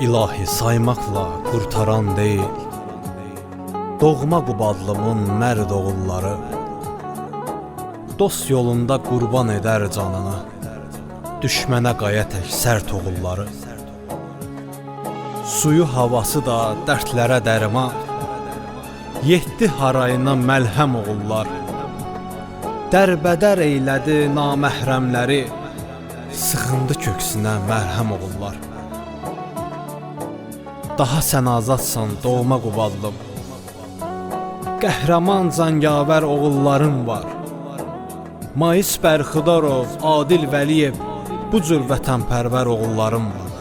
İlahi saymakla kurtaran değil Doğma qubadlımın mərd oğulları. Dost yolunda qurban edər canını. Düşmənə qaya tək sərt oğulları. Suyu havası da dərdlərə dərman. Yetdi harayına məlhəm oğullar. Dərbədər eylədi naməhrəmləri Sıxındı köksünə mərhəm oğullar Daha sən azadsan doğma qubadlım. Qəhrəman cangavər oğulların var. Mais Bərxidarov, Adil Vəliyev Bu cür vətənpərvər oğullarım var.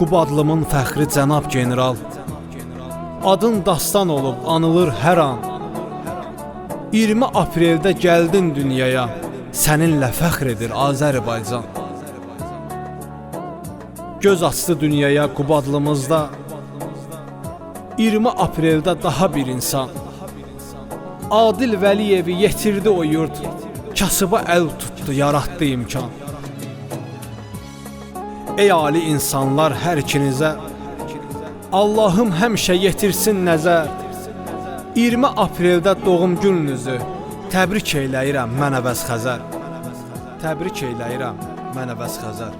Qubadlımın fəxri cənab general. Adın dastan olub anılır hər an. 20 apreldə gəldin dünyaya. Səninlə fəxr edir Azərbaycan Göz açdı dünyaya Qubadlımızda 20 apreldə daha bir insan. Adil Vəliyevi yetirdi o yurt. Kasıba əl tutdu, yaratdı imkan. Ey ali insanlar hər ikinizə Allahım həmişə yetirsin nəzər. 20 apreldə doğum gününüzü Təbrik eyləyirəm mən əvəz Xəzər. Təbrik eyləyirəm mən əvəz Xəzər